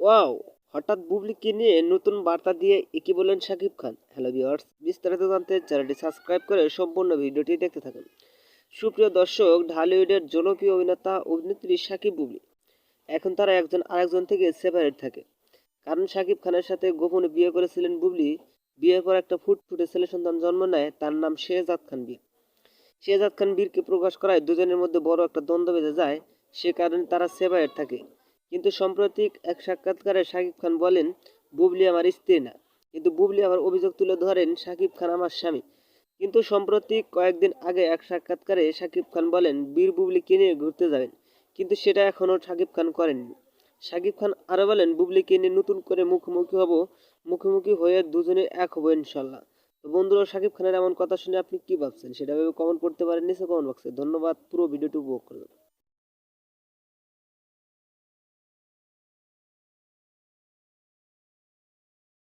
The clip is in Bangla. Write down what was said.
ওয়াও, হঠাৎ বুবলিকে নিয়ে নতুন বার্তা দিয়ে একে বললেন শাকিব খান। হ্যালো ভিউয়ার্স বিস্তারিত জানতে চ্যানেলটি সাবস্ক্রাইব করে সম্পূর্ণ ভিডিওটি দেখতে থাকুন। সুপ্রিয় দর্শক, ঢালিউডের জনপ্রিয় অভিনেতা, অভিনেত্রী শাকিব বুবলি। এখন তারা একজন আরেকজন থেকে সেপারেট থাকে। কারণ শাকিব খানের সাথে গোপনে বিয়ে করেছিলেন বুবলি। বিয়ের পর একটা ফুটফুটে ছেলে সন্তান জন্ম নেয়, তার নাম শেহজাদ খান বীর। শেহজাদ খান বীরকে প্রকাশ করায় দুজনের মধ্যে বড় একটা দ্বন্দ্ব বেঁধে যায়, সে কারণে তারা সেপারেট থাকে। কিন্তু সাম্প্রতিক এক সাক্ষাৎকারে শাকিব খান বলেন, বুবলি আমার স্ত্রী না। কিন্তু বুবলি আবার অভিযোগ তুলে ধরেন শাকিব খান আমার স্বামী। কিন্তু সম্প্রতি কয়েকদিন আগে এক সাক্ষাৎকারে শাকিব খান বলেন, বীর বুবলিকে নিয়ে ঘুরতে যাবেন? কিন্তু সেটা এখনও শাকিব খান করেননি। শাকিব খান আরও বলেন বুবলিকে নিয়ে নতুন করে মুখোমুখি হব, মুখোমুখি হয়ে দুজনে এক হব ইনশাল্লাহ। তো বন্ধুরা শাকিব খানের এমন কথা শুনে আপনি কি ভাবছেন? সেটা ভেবে কমেন্ট করতে পারেন নিচে কমেন্ট বক্সে ধন্যবাদ, পুরো ভিডিওটি উপভোগ করবেন